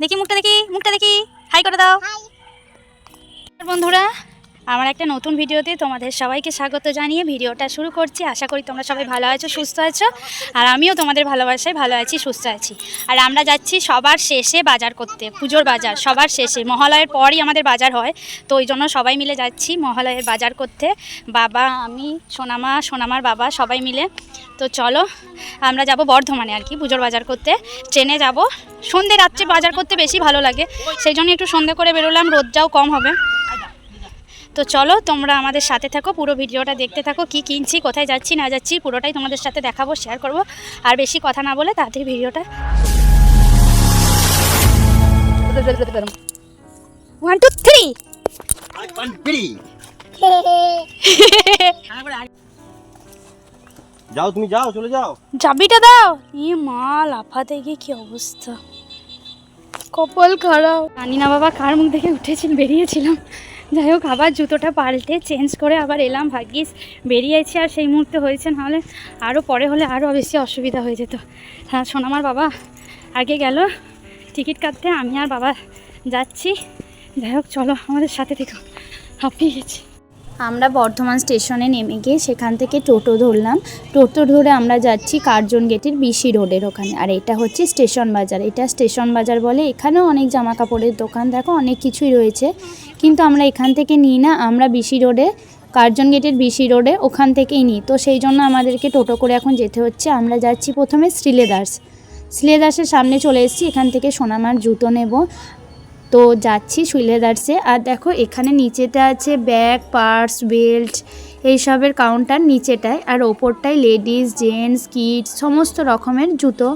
দেখি মুখটা দেখি মুখটা দেখি হাই করে দাও। বন্ধুরা আমার একটা নতুন ভিডিওতে তোমাদের সবাইকে স্বাগত জানিয়ে ভিডিওটা শুরু করছি। আশা করি তোমরা সবাই ভালো আছো, সুস্থ আছো। আর আমিও তোমাদের ভালোবাসায় ভালো আছি, সুস্থ আছি। আর আমরা যাচ্ছি সবার শেষে বাজার করতে, পুজোর বাজার, সবার শেষে। মহালয়ের পরই আমাদের বাজার হয়, তো ওই জন্য সবাই মিলে যাচ্ছি মহালয়ের বাজার করতে। বাবা, আমি, সোনামা, সোনামার বাবা সবাই মিলে। তো চলো, আমরা যাব বর্ধমানে আর কি পুজোর বাজার করতে। ট্রেনে যাব। সন্ধে রাত্রে বাজার করতে বেশি ভালো লাগে। সেই জন্য একটু সন্ধে করে বেরোলাম, রোদটাও কম হবে। তো চলো তোমরা আমাদের সাথে থাকো পুরো ভিডিওটা দেখতে থাকো কি কিনছি কোথায় যাচ্ছি না যাচ্ছি পুরোটাই তোমাদের সাথে দেখাবো শেয়ার করব। আর বেশি কথা না বলে তাড়াতাড়ি ভিডিওটা। ওয়ান টু থ্রি যাও তুমি যাও চলে যাও। চাবিটা দাও। ই মা লাফাতে গিয়ে কি অবস্থা। কপাল খারাপ। জানি না বাবা কার মুখ দেখে উঠেছিল বেরিয়েছিলাম। যাই হোক, আবার জুতোটা পাল্টে চেঞ্জ করে আবার এলাম ভাগ্যিস। বেরিয়েছি আর সেই মুহূর্তে হয়েছে নাহলে আরও পরে হলে আরও বেশি অসুবিধা হয়ে যেত। হ্যাঁ সোনামার বাবা আগে গেল, টিকিট কাটতে, আমি আর বাবা যাচ্ছি। যাই হোক, চলো আমাদের সাথে থেকে। হাঁপিয়ে গেছি। আমরা বর্ধমান স্টেশনে নেমে গিয়ে সেখান থেকে টোটো ধরলাম। টোটো ধরে আমরা যাচ্ছি কার্জন গেটের বিসি রোডের ওখানে। আর এটা হচ্ছে স্টেশন বাজার। এটা স্টেশন বাজার বলে এখানেও অনেক জামা কাপড়ের দোকান। দেখো অনেক কিছুই রয়েছে। কিন্তু আমরা এখান থেকে নিই না। আমরা বিসি রোডে, কার্জন গেটের বিসি রোডে ওখান থেকেই নিই। তো সেই জন্য আমাদেরকে টোটো করে এখন যেতে হচ্ছে। আমরা যাচ্ছি প্রথমে শ্রীলেদার্স। শ্রীলেদার্সের সামনে চলে এসেছি। এখান থেকে সোনামার জুতো নেব। তো যাচ্ছি সুইলেদার্সে আর দেখো, এখানে নিচেতে আছে ব্যাগ, পার্স, বেল্ট, এইসবের কাউন্টার নিচেটায়। আর ওপরটায় লেডিস, জেন্টস, কিডস, সমস্ত রকমের জুতো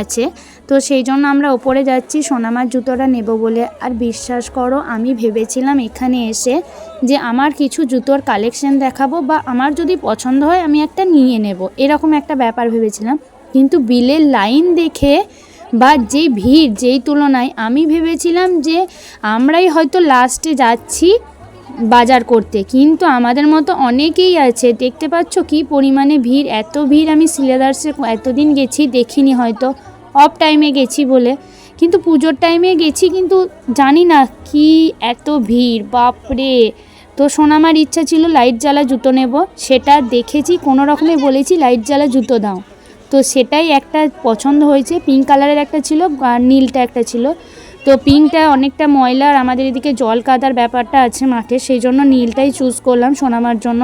আছে। তো সেই জন্য আমরা ওপরে যাচ্ছি, সোনামার জুতোটা নেব বলে। আর বিশ্বাস করো, আমি ভেবেছিলাম এখানে এসে যে আমার কিছু জুতোর কালেকশন দেখাবো বা আমার যদি পছন্দ হয়, আমি একটা নিয়ে নেব। এরকম একটা ব্যাপার ভেবেছিলাম। কিন্তু বিলের লাইন দেখে বা যেই ভিড় যেই তুলনায় আমি ভেবেছিলাম যে আমরাই হয়তো লাস্টে যাচ্ছি বাজার করতে। কিন্তু আমাদের মতো অনেকেই আছে, দেখতে পাচ্ছ কি পরিমাণে ভিড়, এত ভিড় আমি সিলেদার্সে এতদিন গেছি, দেখিনি হয়তো অফ টাইমে গেছি বলে। কিন্তু পুজোর টাইমে গেছি, কিন্তু জানি না কি এত ভিড়, বাপরে! তো সোনামার ইচ্ছা ছিল লাইট জ্বালা জুতো নেব, সেটা দেখেছি, কোনো রকমে বলেছি লাইট জ্বালা জুতো দাও। তো সেটাই একটা পছন্দ হয়েছে। পিঙ্ক কালারের একটা ছিল, আর নীলটা একটা ছিল। তো পিঙ্কটা অনেকটা ময়লা আর আমাদের এদিকে জল কাদার ব্যাপারটা আছে মাঠে, সেই জন্য নীলটাই চুজ করলাম সোনামার জন্য।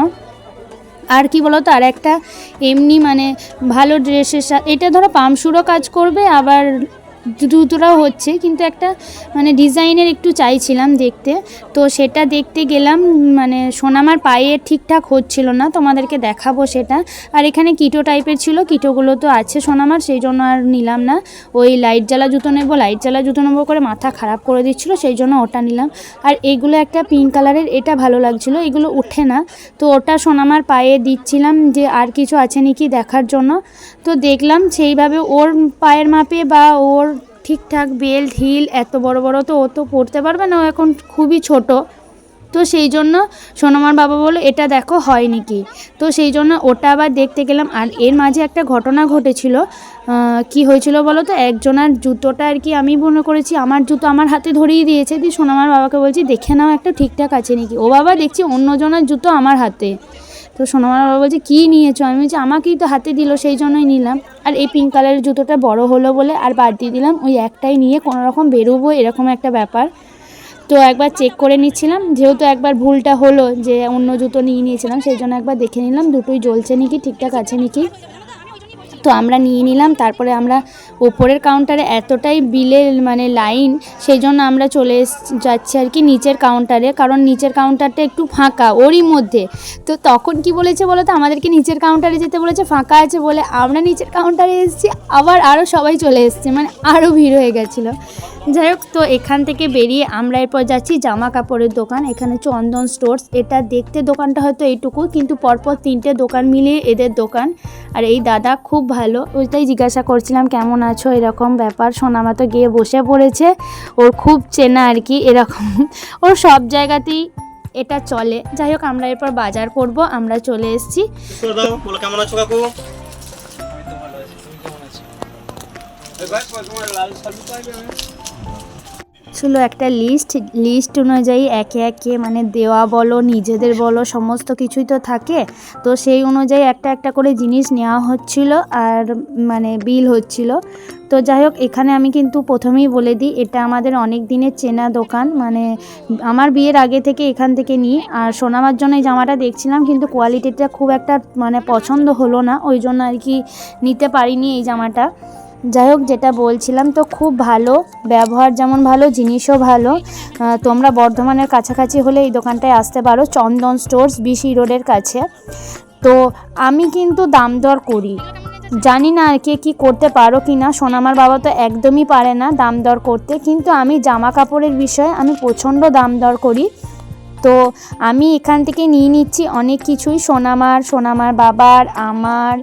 আর কি বলতো, আর একটা এমনি মানে ভালো ড্রেসের সাথে এটা ধরো পামশুরও কাজ করবে, আবার জুতোটাও হচ্ছে, কিন্তু একটা মানে ডিজাইনের একটু চাইছিলাম দেখতে। তো সেটা দেখতে গেলাম মানে সোনামার পায়ে ঠিকঠাক হচ্ছিল না, তোমাদেরকে দেখাবো সেটা। আর এখানে কিটো টাইপের ছিল, কিটোগুলো তো আছে সোনামার, সেই জন্য আর নিলাম না। ওই লাইট জ্বালা জুতো নেব, লাইট জ্বালা জুতো নেব করে মাথা খারাপ করে দিচ্ছিল, সেই জন্য ওটা নিলাম। আর এগুলো একটা পিঙ্ক কালারের, এটা ভালো লাগছিল, এগুলো উঠে না। তো ওটা সোনামার পায়ে দিচ্ছিলাম যে আর কিছু আছে নাকি দেখার জন্য। তো দেখলাম সেইভাবে ওর পায়ের মাপে বা ওর ঠিকঠাক বেল্ট হিল এত বড় বড় তো ও তো পড়তে পারবে না, ও এখন খুবই ছোট। তো সেই জন্য সোনামার বাবা বলল, এটা দেখো, হয় নাকি? তো সেই জন্য ওটা আবার দেখতে গেলাম। আর এর মাঝে একটা ঘটনা ঘটেছিল। কি হয়েছিল বলো তো? একজনের জুতোটা আর কি আমি মনে করেছি, আমার জুতো আমার হাতে ধরিয়ে দিয়েছে। দিয়ে সোনামার বাবাকে বলছি, দেখে নাও একটা ঠিকঠাক আছে নাকি? ও বাবা, দেখছি অন্যজনের জুতো আমার হাতে। তো সোনামার বাবা বলছে, কী নিয়েছো? আমি বলছি, আমাকেই তো হাতে দিল, সেই জন্যই নিলাম। আর এই পিঙ্ক কালারের জুতোটা বড় হলো বলে আর বাদ দিয়ে দিলাম, ওই একটাই নিয়ে কোনো রকম বেরোবো, এরকম একটা ব্যাপার। তো একবার চেক করে নিচ্ছিলাম, যেহেতু একবার ভুলটা হলো যে অন্য জুতো নিয়ে নিয়েছিলাম, সেই জন্য একবার দেখে নিলাম, দুটোই জ্বলছে নাকি, ঠিকঠাক আছে নাকি। তো আমরা নিয়ে নিলাম, তারপরে আমরা ওপরের কাউন্টারে এতটাই বিলের মানে লাইন সেই জন্য আমরা চলে যাচ্ছি আর কি নিচের কাউন্টারে কারণ নিচের কাউন্টারটা একটু ফাঁকা, ওরই মধ্যে। তো তখন কি বলেছে বলো তো? আমাদেরকে নিচের কাউন্টারে যেতে বলেছে, ফাঁকা আছে বলে। আমরা নিচের কাউন্টারে এসেছি, আবার আরও সবাই চলে এসছে মানে আরও ভিড় হয়ে গেছিল। যাই হোক, তো এখান থেকে বেরিয়ে আমরা এরপর যাচ্ছি জামা কাপড়ের দোকান, এখানে চন্দন স্টোর্স এটা দেখতে দোকানটা হয়তো এইটুকু, কিন্তু পরপর তিনটে দোকান মিলিয়ে এদের দোকান। আর এই দাদা খুব ভালো। ওইটাই জিজ্ঞাসা করছিলাম কেমন আছো? এরকম ব্যাপার। সোনামা তো গিয়ে বসে পড়েছে। ওর খুব চেনা আর কি এরকম। ওর সব জায়গাতেই এটা চলে। যাই হোক আমরা এরপর বাজার করব আমরা চলে এসেছি। কেমন আছো কাকু? ছিল একটা লিস্ট লিস্ট অনুযায়ী একে একে মানে দেওয়া বলো, নিজেদের বলো, সমস্ত কিছুই তো থাকে। তো সেই অনুযায়ী একটা একটা করে জিনিস নেওয়া হচ্ছিল আর মানে বিল হচ্ছিল। তো যাই হোক, এখানে আমি কিন্তু প্রথমেই বলে দিই, এটা আমাদের অনেক দিনের চেনা দোকান। মানে আমার বিয়ের আগে থেকে এখান থেকে নিই। আর সোনামার জন্য এই জামাটা দেখছিলাম, কিন্তু কোয়ালিটিটা খুব একটা মানে পছন্দ হলো না। ওই জন্য আর কি নিতে পারিনি এই জামাটা। যাই হোক, যেটা বলছিলাম তো খুব ভালো, ব্যবহার যেমন ভালো, জিনিসও ভালো। তোমরা বর্ধমানের কাছাকাছি হলে এই দোকানটায় আসতে পারো, চন্দন স্টোর্স বিসি রোডের কাছে। তো আমি কিন্তু দাম দর করি। জানি না আর কে কী করতে পারো কি না, সোনামার বাবা তো একদমই পারে না দাম দর করতে, কিন্তু আমি জামা কাপড়ের বিষয়ে আমি প্রচণ্ড দাম দর করি। তো আমি এখান থেকে নিয়ে নিচ্ছি অনেক কিছুই, সোনামার সোনামার বাবার, আমার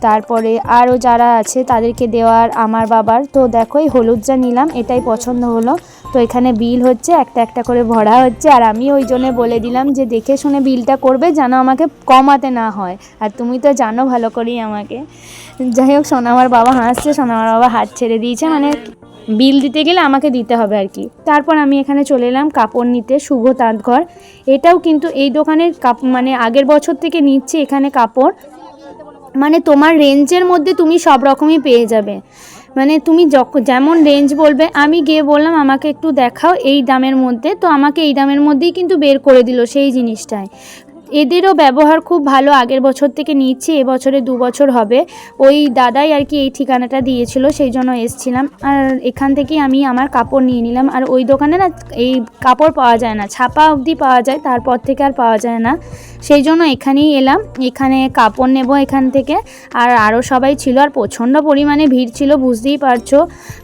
তারপরে আরও যারা আছে তাদেরকে দেওয়ার আমার বাবার। তো দেখো, এই হলুদ যা নিলাম, এটাই পছন্দ হলো। তো এখানে বিল হচ্ছে, একটা একটা করে ভরা হচ্ছে। আর আমি ওই জন্য বলে দিলাম যে, দেখে শুনে বিলটা করবে যেন আমাকে কমাতে না হয়। আর তুমি তো জানো ভালো করেই আমাকে। যাই হোক সোনামার বাবা হাসছে সোনামার বাবা হাত ছেড়ে দিয়েছে। মানে বিল দিতে গেলে আমাকে দিতে হবে আর কি। তারপর আমি এখানে চলে এলাম কাপড় নিতে, শুভ তাঁতঘর। এটাও কিন্তু এই দোকানের কাপ মানে আগের বছর থেকে নিচ্ছে এখানে কাপড়। মানে তোমার রেঞ্জের মধ্যে তুমি সব রকমই পেয়ে যাবে। মানে তুমি যেমন রেঞ্জ বলবে, আমি গিয়ে বললাম, আমাকে একটু দেখাও এই দামের মধ্যে। তো আমাকে এই দামের মধ্যেই কিন্তু বের করে দিল সেই জিনিসটাই এদেরও ব্যবহার খুব ভালো, আগের বছর থেকে নিচ্ছি, এবছরে দু বছর হবে। ওই দাদাই আর কি এই ঠিকানাটা দিয়েছিল, সেই জন্য এসছিলাম। আর এখান থেকেই আমি আমার কাপড় নিয়ে নিলাম। আর ওই দোকানে না এই কাপড় পাওয়া যায় না, ছাপা অবধি পাওয়া যায়, তারপর থেকে আর পাওয়া যায় না। সেই জন্য এখানেই এলাম, এখানে কাপড় নেব এখান থেকে। আর আরও সবাই ছিল, আর প্রচণ্ড পরিমাণে ভিড় ছিল, বুঝতেই পারছ।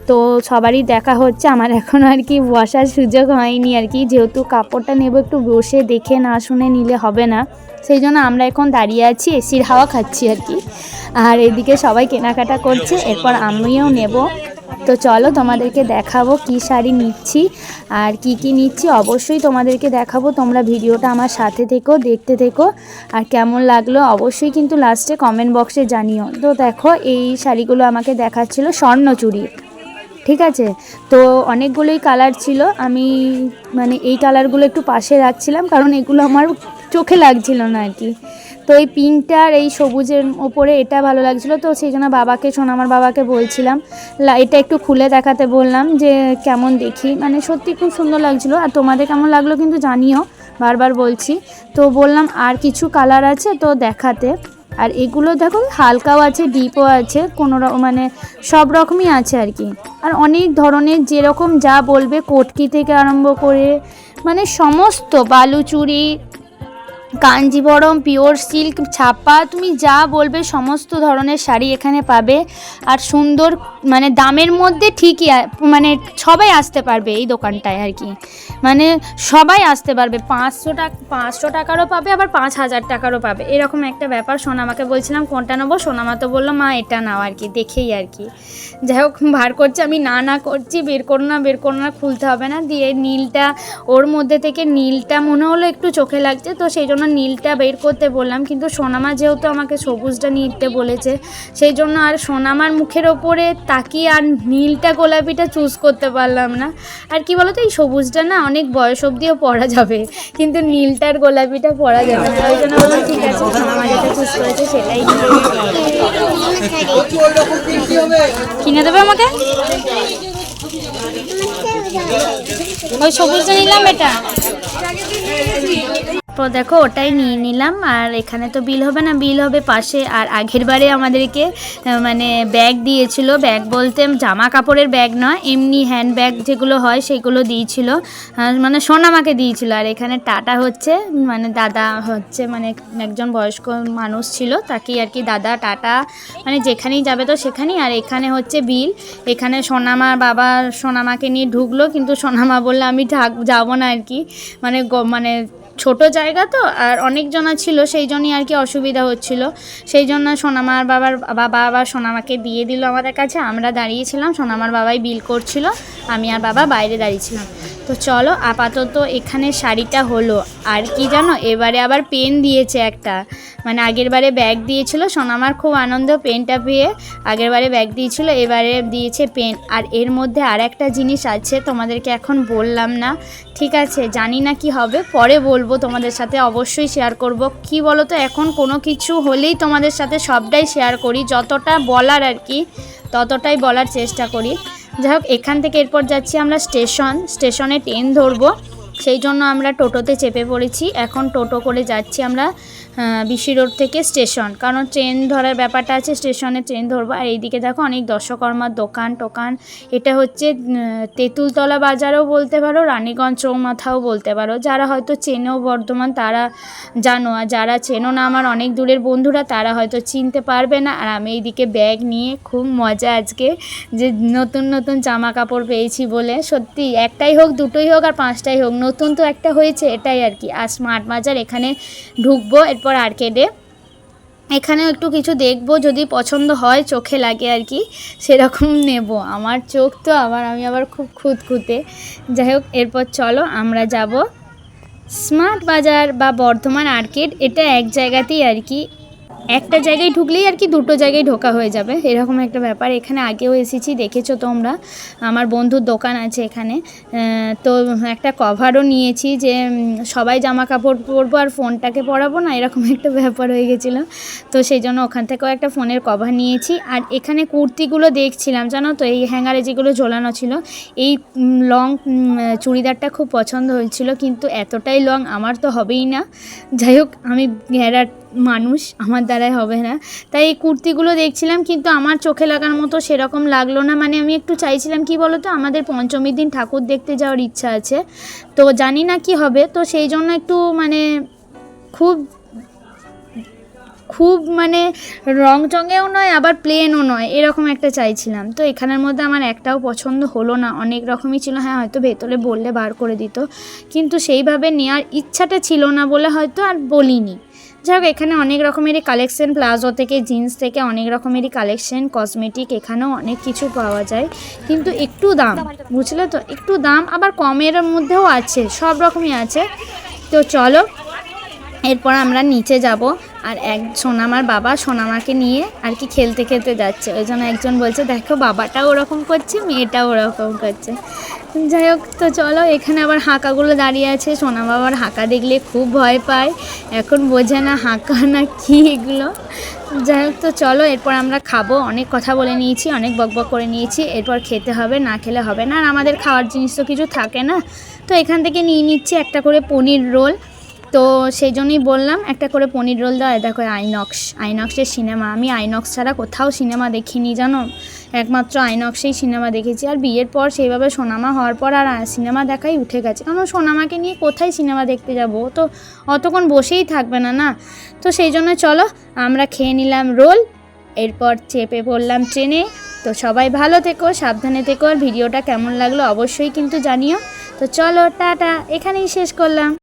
তো সবারই দেখা হচ্ছে, আমার এখন আর কি বসার সুযোগ হয়নি আর কি। যেহেতু কাপড়টা নেব একটু বসে দেখে না শুনে নিলে হবে না। সেই জন্য আমরা এখন দাঁড়িয়ে আছি, এসির হাওয়া খাচ্ছি আর কি। আর এদিকে সবাই কেনাকাটা করছে, এরপর আমিও নেব। তো চলো তোমাদেরকে দেখাবো কি শাড়ি নিচ্ছি আর কি কি নিচ্ছি। অবশ্যই তোমাদেরকে দেখাবো, তোমরা ভিডিওটা আমার সাথে থেকো, দেখতে থেকো। আর কেমন লাগল অবশ্যই কিন্তু লাস্টে কমেন্ট বক্সে জানিও। তো দেখো, এই শাড়িগুলো আমাকে দেখাচ্ছিল স্বর্ণচুরি ঠিক আছে? তো অনেকগুলোই কালার ছিল। আমি মানে এই কালারগুলো একটু পাশে রাখছিলাম, কারণ এগুলো আমার চোখে লাগছিল না আর কি। তো এই পিঙ্কটা আর এই সবুজের ওপরে এটা ভালো লাগছিল, তো সেই জন্য বাবাকে সোনামার বাবাকে বলছিলাম এটা একটু খুলে দেখাতে বললাম যে কেমন দেখি। মানে সত্যি খুব সুন্দর লাগছিল, আর তোমাদের কেমন লাগল কিন্তু জানিও, বারবার বলছি। তো বললাম আর কিছু কালার আছে তো দেখাতে। আর এগুলো দেখো, হালকাও আছে ডিপও আছে, কোনো মানে সব রকমই আছে আর কি। আর অনেক ধরনের যেরকম যা বলবে, কোটকি থেকে আরম্ভ করে মানে সমস্ত, বালুচুরি কাঞ্জিভরম পিওর সিল্ক, ছাপা, তুমি যা বলবে সমস্ত ধরনের শাড়ি এখানে পাবে। আর সুন্দর মানে দামের মধ্যে ঠিকই মানে সবাই আসতে পারবে এই দোকানটায় আর কি। মানে সবাই আসতে পারবে, পাঁচশো টাকা, পাঁচশো টাকারও পাবে, আবার পাঁচ হাজার টাকারও পাবে। এরকম একটা ব্যাপার সোনামাকে বলছিলাম, কোনটা নেব? সোনামা তো বলল, মা, এটা নাও আর কি, দেখেই আর কি। যাই হোক, বার করছে, আমি না না করছি, বের করো না, বের করো না, খুলতে হবে না। দিয়ে নীলটা, ওর মধ্যে থেকে নীলটা মনে হলো একটু চোখে লাগছে, তো সেই জন্য নীলটা বের করতে বললাম, কিন্তু সোনামা যেহেতু আমাকে সবুজটা নিতে বলেছে, সেই জন্য আর সোনামার মুখের ওপরে তাকিয়ে আর নীলটা গোলাপিটা চুজ করতে পারলাম না। আর কি বলতো, এই সবুজটা না অনেক বয়স অবধিও পরা যাবে, কিন্তু নীলটার গোলাপিটা পরা যাবে না। ওই জন্য বললাম, ঠিক আছে, সোনামা যেটা চুজ করেছে সেটাই কিনে দেবে আমাকে? ওই সবুজটা নিলাম এটা। তো দেখো, ওটাই নিয়ে নিলাম। আর এখানে তো বিল হবে না, বিল হবে পাশে। আর আগের বারে আমাদেরকে মানে ব্যাগ দিয়েছিল। ব্যাগ বলতে জামা কাপড়ের ব্যাগ নয়, এমনি হ্যান্ড ব্যাগ যেগুলো হয় সেগুলো দিয়েছিল। মানে সোনামাকে দিয়েছিল। আর এখানে টাটা হচ্ছে মানে দাদা হচ্ছে মানে একজন বয়স্ক মানুষ ছিল, তাকেই আর কি দাদা, টাটা মানে যেখানেই যাবে তো সেখানেই। আর এখানে হচ্ছে বিল। এখানে সোনামা বাবা সোনামাকে নিয়ে ঢুকলো, কিন্তু সোনামা বললে, আমি যাব না আর কি। মানে মানে ছোট জায়গা তো, আর অনেকজনা ছিল, সেই জন্যই আর কি অসুবিধা হচ্ছিল। সেই জন্য সোনামার বাবার বাবা আবার সোনামাকে দিয়ে দিল আমাদের কাছে। আমরা দাঁড়িয়েছিলাম, সোনামার বাবাই বিল করছিল, আমি আর বাবা বাইরে দাঁড়িয়েছিলাম। তো চলো, আপাতত এখানে শাড়িটা হলো। আর কি জানো, এবারে আবার পেন দিয়েছে একটা। মানে আগের বারে ব্যাগ দিয়েছিল, সোনামার খুব আনন্দ পেনটা পেয়ে আগের বারে ব্যাগ দিয়েছিল, এবারে দিয়েছে পেন। আর এর মধ্যে আর একটা জিনিস আছে, তোমাদেরকে এখন বললাম না। ঠিক আছে, জানি না কি হবে, পরে বলব। তোমাদের সাথে, অবশ্যই শেয়ার করব। কি বলো তো এখন কোনো কিছু হলেই তোমাদের সাথে সবটাই শেয়ার করি, যতটা বলার আর কি, ততটাই বলার চেষ্টা করি। যাই হোক, এখান থেকে এরপর যাচ্ছি আমরা স্টেশন স্টেশনে ট্রেন ধরবো। সেই জন্য আমরা টোটোতে চেপে পড়েছি। এখন টোটো করে যাচ্ছি আমরা বিশি রোড থেকে স্টেশন। কারণ ট্রেন ধরার ব্যাপারটা আছে, স্টেশনে ট্রেন ধরবো। আর এইদিকে দেখো অনেক দর্শকর্মার দোকান টোকান। এটা হচ্ছে তেঁতুলতলা বাজারও বলতে পারো, রানীগঞ্জ চৌমাথাও বলতে পারো। যারা হয়তো চেনেও বর্ধমান, তারা জানো। আর যারা চেনো না, আমার অনেক দূরের বন্ধুরা, তারা হয়তো চিনতে পারবে না। আর আমি এইদিকে ব্যাগ নিয়ে খুব মজা আজকে, যে নতুন নতুন জামা কাপড় পেয়েছি বলে। সত্যি, একটাই হোক, দুটোই হোক, আর পাঁচটাই হোক। নতুন তো একটা হয়েছে, এটাই আর কি। আর স্মার্ট বাজার এখানে ঢুকবো, এরপর আর্কেডে এখানেও একটু কিছু দেখব, যদি পছন্দ হয় চোখে লাগে আর কি, সেরকম নেব। আমার চোখ তো আবার আমি আবার খুব খুঁতখুঁতে। যাই হোক, এরপর চলো, আমরা যাব। স্মার্ট বাজার বা বর্ধমান আর্কেড, এটা এক জায়গাতেই আর কি একটা জায়গায় ঢুকলেই আর কি দুটো জায়গায় ঢোকা হয়ে যাবে। এরকম একটা ব্যাপার। এখানে আগেও এসেছি, দেখেছ তোমরা। আমার বন্ধুর দোকান আছে এখানে। তো একটা কভারও নিয়েছি যে সবাই জামা কাপড় পরবো আর ফোনটাকে পরাবো না, এরকম একটা ব্যাপার হয়ে গেছিল। তো সেই জন্য ওখান থেকেও একটা ফোনের কভার নিয়েছি। আর এখানে কুর্তিগুলো দেখছিলাম, জানো তো, এই হ্যাঙ্গারে যেগুলো ঝোলানো ছিল, এই লং চুড়িদারটা খুব পছন্দ হয়েছিল। কিন্তু এতটাই লং আমার তো হবেই না। যাই হোক, আমি ঘেরার মানুষ আমার দ্বারাই হবে না। তাই এই কুর্তিগুলো দেখছিলাম, কিন্তু আমার চোখে লাগার মতো সেরকম লাগল না। মানে আমি একটু চাইছিলাম, কি বলো তো আমাদের পঞ্চমীর দিন ঠাকুর দেখতে যাওয়ার ইচ্ছা আছে। তো জানি না কি হবে, তো সেই জন্য একটু মানে খুব খুব মানে রং চঙেও নয়, আবার প্লেনও নয়, এরকম একটা চাইছিলাম। তো এখানের মধ্যে আমার একটাও পছন্দ হলো না, অনেক রকমই ছিল হ্যাঁ হয়তো ভেতরে বললে বার করে দিত। কিন্তু সেইভাবে নেওয়ার ইচ্ছাটা ছিল না বলে হয়তো আর বলিনি। যাই হোক এখানে অনেক রকমেরই কালেকশন প্লাজো থেকে জিন্স থেকে অনেক রকমেরই কালেকশন কসমেটিক এখানেও অনেক কিছু পাওয়া যায়। কিন্তু একটু দাম, বুঝলে তো? একটু দাম, আবার কমের মধ্যেও আছে, সব রকমই আছে। তো চলো এরপর আমরা নিচে যাব আর এক সোনামার বাবা সোনামাকে নিয়ে আর কি খেলতে খেলতে যাচ্ছে। ওই জন্য একজন বলছে, দেখো, বাবাটাও ওরকম করছে, মেয়েটাও ওরকম করছে। যাই হোক, তো চলো, এখানে আবার হাঁকাগুলো দাঁড়িয়ে আছে। সোনা বাবার হাঁকা দেখলে খুব ভয় পায়। এখন বোঝে না হাঁকা না কি এগুলো। যাই হোক, তো চলো, এরপর আমরা খাব। অনেক কথা বলে নিয়েছি, অনেক বকবক করে নিয়েছি। এরপর খেতে হবে, না খেলে হবে না। আর আমাদের খাওয়ার জিনিস তো কিছু থাকে না। তো এখান থেকে নিয়ে নিচ্ছি একটা করে পনির রোল। তো সেই জন্যই বললাম, একটা করে পনির রোল দাও দেখো আইনক্স। আইনক্সের সিনেমা, আমি আইনক্স ছাড়া কোথাও সিনেমা দেখিনি, জানো? একমাত্র আইনক্সেই সিনেমা দেখেছি। আর বিয়ের পর সেইভাবে সোনামা হওয়ার পর আর সিনেমা দেখাই উঠে গেছে। কারণ সোনামাকে নিয়ে কোথায় সিনেমা দেখতে যাব? তো অতক্ষণ বসেই থাকবে না না? তো সেই জন্য চলো, আমরা খেয়ে নিলাম রোল, এরপর চেপে পড়লাম ট্রেনে। তো সবাই ভালো থেকো, সাবধানে থেকো। আর ভিডিওটা কেমন লাগল অবশ্যই কিন্তু জানিও। তো চলো, টাটা। এখানেই শেষ করলাম।